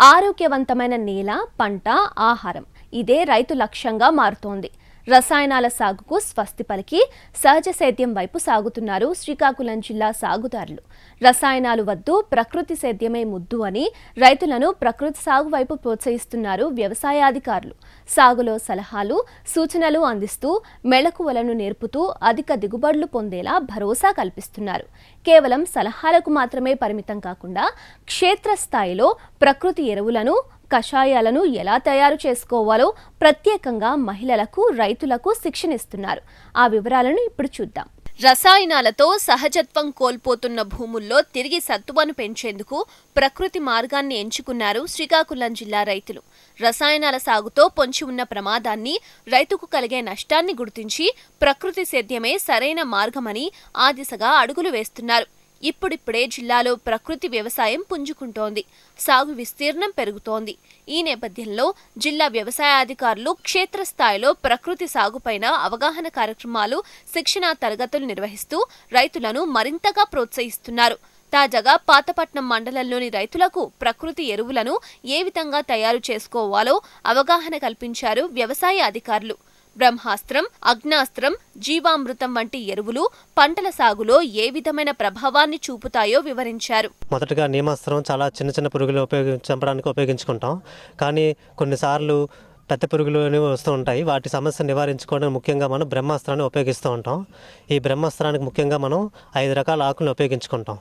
ఆరోగ్యవంతమైన నేల పంట ఆహారం. ఇదే రైతు లక్ష్యంగా మారుతోంది. రసాయనాల సాగుకు స్వస్తి పలికి సహజ సేద్యం వైపు సాగుతున్నారు శ్రీకాకుళం జిల్లా సాగుదారులు. రసాయనాలు వద్దు ప్రకృతి సేద్యమే ముద్దు అని రైతులను ప్రకృతి సాగు వైపు ప్రోత్సహిస్తున్నారు వ్యవసాయాధికారులు సాగులో సలహాలు సూచనలు అందిస్తూ మెళకువలను నేర్పుతూ అధిక దిగుబడులు పొందేలా భరోసా కల్పిస్తున్నారు. కేవలం సలహాలకు మాత్రమే పరిమితం కాకుండా క్షేత్రస్థాయిలో ప్రకృతి ఎరువులను కషాయాలను ఎలా తయారు చేసుకోవాలో ప్రత్యేకంగా మహిళలకు రైతులకు శిక్షణ ఇస్తున్నారు ఆ వివరాలను ఇప్పుడు చూద్దాం. రసాయనాలతో సహజత్వం కోల్పోతున్న భూముల్లో తిరిగి సత్తువను పెంచేందుకు ప్రకృతి మార్గాన్ని ఎంచుకున్నారు శ్రీకాకుళం జిల్లా రైతులు. రసాయనాల సాగుతో పొంచి ఉన్న ప్రమాదాన్ని రైతుకు కలిగే నష్టాన్ని గుర్తించి ప్రకృతి సేద్యమే సరైన మార్గమని ఆ దిశగా అడుగులు వేస్తున్నారు. ఇప్పుడిప్పుడే జిల్లాలో ప్రకృతి వ్యవసాయం పుంజుకుంటోంది. సాగు విస్తీర్ణం పెరుగుతోంది. ఈ నేపథ్యంలో జిల్లా వ్యవసాయాధికారులు క్షేత్రస్థాయిలో ప్రకృతి సాగుపైన అవగాహన కార్యక్రమాలు శిక్షణా తరగతులు నిర్వహిస్తూ రైతులను మరింతగా ప్రోత్సహిస్తున్నారు. తాజాగా పాతపట్నం మండలంలోని రైతులకు ప్రకృతి ఎరువులను ఏ విధంగా తయారు చేసుకోవాలో అవగాహన కల్పించారు వ్యవసాయ అధికారులు. బ్రహ్మాస్త్రం అగ్నాస్త్రం జీవామృతం వంటి ఎరువులు పంటల సాగులో ఏ విధమైన ప్రభావాన్ని చూపుతాయో వివరించారు. మొదటగా నియమాస్త్రం చాలా చిన్న చిన్న పురుగులు ఉపయోగి చంపడానికి ఉపయోగించుకుంటాం. కానీ కొన్నిసార్లు పెద్ద పురుగులు అనేవి వస్తూ ఉంటాయి. వాటి సమస్య నివారించుకోవడం ముఖ్యంగా మనం బ్రహ్మాస్త్రాన్ని ఉపయోగిస్తూ ఉంటాం. ఈ బ్రహ్మాస్త్రానికి ముఖ్యంగా మనం ఐదు రకాల ఆకులను ఉపయోగించుకుంటాం.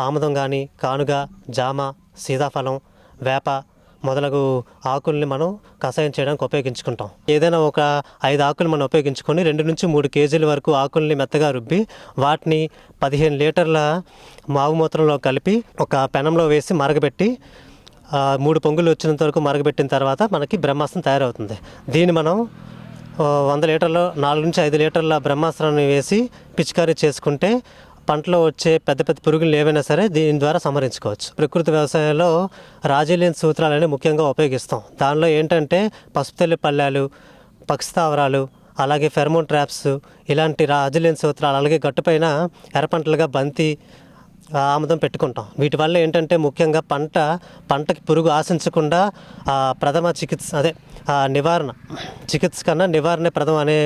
ఆముదం కానీ కానుగ జామ సీతాఫలం వేప మొదలగు ఆకుల్ని మనం కషాయం చేయడానికి ఉపయోగించుకుంటాం. ఏదైనా ఒక ఐదు ఆకులు మనం ఉపయోగించుకొని రెండు నుంచి మూడు కేజీల వరకు ఆకుల్ని మెత్తగా రుబ్బి వాటిని పదిహేను లీటర్ల మావు మూత్రంలో కలిపి ఒక పెనంలో వేసి మరగబెట్టి మూడు పొంగులు వచ్చినంత వరకు మరగబెట్టిన తర్వాత మనకి బ్రహ్మాస్త్రం తయారవుతుంది. దీన్ని మనం వంద లీటర్లు నాలుగు నుంచి ఐదు లీటర్ల బ్రహ్మాస్త్రాన్ని వేసి పిచికారీ చేసుకుంటే పంటలో వచ్చే పెద్ద పెద్ద పురుగులు ఏవైనా సరే దీని ద్వారా సంహరించుకోవచ్చు. ప్రకృతి వ్యవసాయంలో రాజీలేని సూత్రాలని ముఖ్యంగా ఉపయోగిస్తాం. దానిలో ఏంటంటే పసుపుతెల్లి పళ్ళాలు పక్షిస్థావరాలు అలాగే ఫెర్మోన్ ట్రాప్స్ ఇలాంటి రాజులేని సూత్రాలు అలాగే గట్టుపైన ఎర్రపంటలుగా బంతి ఆముదం పెట్టుకుంటాం. వీటి వల్ల ఏంటంటే ముఖ్యంగా పంట పంటకి పురుగు ఆశించకుండా ప్రథమ చికిత్స అదే నివారణ చికిత్స కన్నా నివారణ ప్రథమ అనే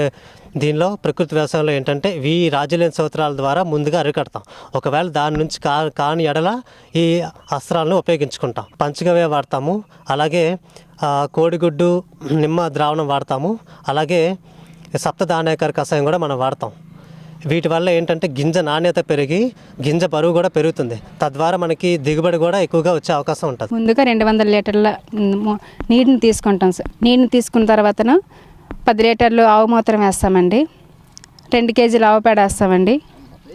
దీనిలో ప్రకృతి వ్యవసాయంలో ఏంటంటే ఈ రాజులేని సంవత్సరాల ద్వారా ముందుగా అరికడతాం ఒకవేళ దాని నుంచి కా కాని ఎడల ఈ అస్త్రాలను ఉపయోగించుకుంటాం. పంచగవే వాడతాము. అలాగే కోడిగుడ్డు నిమ్మ ద్రావణం వాడతాము. అలాగే సప్తదానాయకర కషాయం కూడా మనం వాడతాం. వీటి వల్ల ఏంటంటే గింజ నాణ్యత పెరిగి గింజ బరువు కూడా పెరుగుతుంది. తద్వారా మనకి దిగుబడి కూడా ఎక్కువగా వచ్చే అవకాశం ఉంటుంది. ముందుగా రెండు వందల లీటర్ల నీటిని తీసుకుంటాం సార్. నీటిని తీసుకున్న తర్వాతను పది లీటర్లు ఆవు మూత్రం వేస్తామండి. రెండు కేజీలు ఆవు పేడ వేస్తామండి.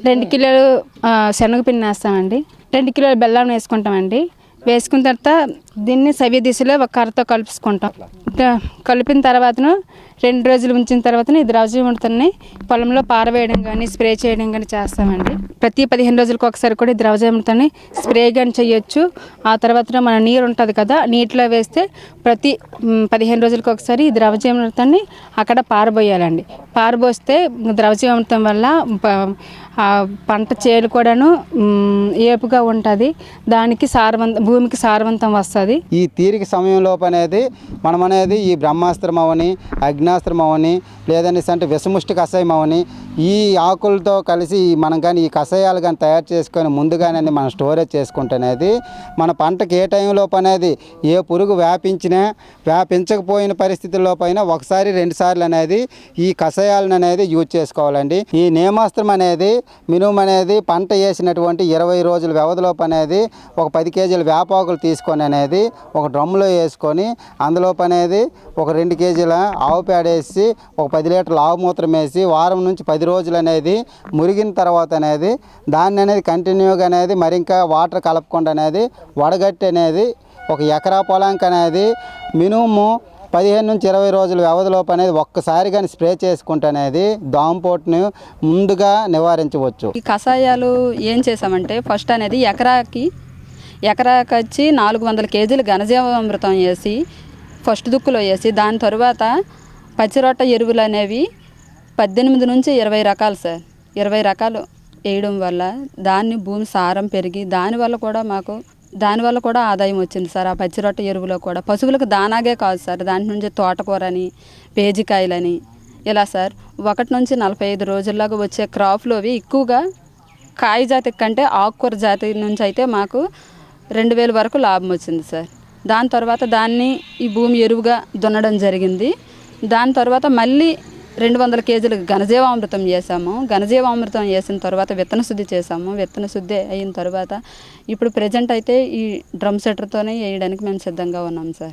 రెండు కిలోలు శనగపిండి వేస్తామండి. రెండు కిలోలు బెల్లం వేసుకుంటామండి. వేసుకున్న తర్వాత దీన్ని సవ్య దిశలో ఒక కర్రతో కలుపుకుంటాం. కలిపిన తర్వాతను రెండు రోజులు ఉంచిన తర్వాత ఈ ద్రవజీవంతాన్ని పొలంలో పారవేయడం కానీ స్ప్రే చేయడం కానీ చేస్తామండి. ప్రతి పదిహేను రోజులకు ఒకసారి కూడా ఈ ద్రవజీవంతాన్ని స్ప్రే కానీ చేయొచ్చు. ఆ తర్వాత మన నీరు ఉంటుంది కదా నీటిలో వేస్తే ప్రతి పదిహేను రోజులకు ఒకసారి ఈ ద్రవజీవంతాన్ని అక్కడ పారబోయాలండి పారబోస్తే ద్రవజీవంతం వల్ల పంట చేలు కూడాను ఏపుగా ఉంటుంది. దానికి సారవంత భూమికి సారవంతం వస్తుంది. ఈ తీరిక సమయంలోపు అనేది మనం అనేది ఈ బ్రహ్మాస్త్రం అవని అగ్నాస్త్రం అవని లేదనేసి అంటే విషముష్టి కషాయం అవని ఈ ఆకులతో కలిసి మనం కానీ ఈ కషాయాలు కానీ తయారు చేసుకొని ముందుగానే మనం స్టోరేజ్ చేసుకుంటేనేది మన పంటకి ఏ టైంలోపు అనేది ఏ పురుగు వ్యాపించినా వ్యాపించకపోయిన పరిస్థితుల్లో పైన ఒకసారి రెండు సార్లు అనేది ఈ కషాయాలను అనేది యూజ్ చేసుకోవాలండి. ఈ నేమాస్త్రం అనేది మినుము అనేది పంట వేసినటువంటి ఇరవై రోజుల వ్యవధిలోపు అనేది ఒక పది కేజీల వేపాకులు తీసుకొని అనేది ఒక డ్రమ్లో వేసుకొని అందులోపు అనేది ఒక రెండు కేజీల ఆవు పేడ వేసి ఒక పది లీటర్ల ఆవు మూత్రం వేసి వారం నుంచి పది రోజులు అనేది మురిగిన తర్వాత అనేది దాన్ని అనేది కంటిన్యూగా అనేది మరి ఇంకా వాటర్ కలపకుండా అనేది వడగట్టి అనేది ఒక ఎకరా పొలానికి అనేది మినిమము పదిహేను నుంచి ఇరవై రోజుల వ్యవధిలోపు అనేది ఒక్కసారి కానీ స్ప్రే చేసుకుంటే అనేది దోమపోటుని ముందుగా నివారించవచ్చు. ఈ కషాయాలు ఏం చేసామంటే ఫస్ట్ అనేది ఎకరాకి ఎకరాకి వచ్చి నాలుగు వందల కేజీలు ఘనజీవామృతం వేసి ఫస్ట్ దుక్కులో వేసి దాని తరువాత పచ్చిరొట్ట ఎరువులు అనేవి పద్దెనిమిది నుంచి ఇరవై రకాలు సార్. ఇరవై రకాలు వేయడం వల్ల దాన్ని భూమి సారం పెరిగి దానివల్ల కూడా మాకు దానివల్ల కూడా ఆదాయం వచ్చింది సార్. ఆ పచ్చి రొట్టె ఎరువులో కూడా. పశువులకు దానాగే కాదు సార్. దాని నుంచి తోటకూరని పేజికాయలని ఇలా సార్. ఒకటి నుంచి నలభై ఐదు రోజుల్లాగా వచ్చే క్రాప్లు అవి ఎక్కువగా కాయ జాతి కంటే ఆకుకూర జాతి నుంచి అయితే మాకు రెండు వేల వరకు లాభం వచ్చింది సార్. దాని తర్వాత దాన్ని ఈ భూమి ఎరువుగా దున్నడం జరిగింది. దాని తర్వాత మళ్ళీ రెండు వందల కేజీలు ఘనజీవామృతం చేసాము ఘనజీవామృతం వేసిన తర్వాత విత్తన శుద్ధి చేసాము విత్తన శుద్ధి అయిన తర్వాత ఇప్పుడు ప్రజెంట్ అయితే ఈ డ్రమ్ సెటర్తోనే వేయడానికి మేము సిద్ధంగా ఉన్నాం సార్.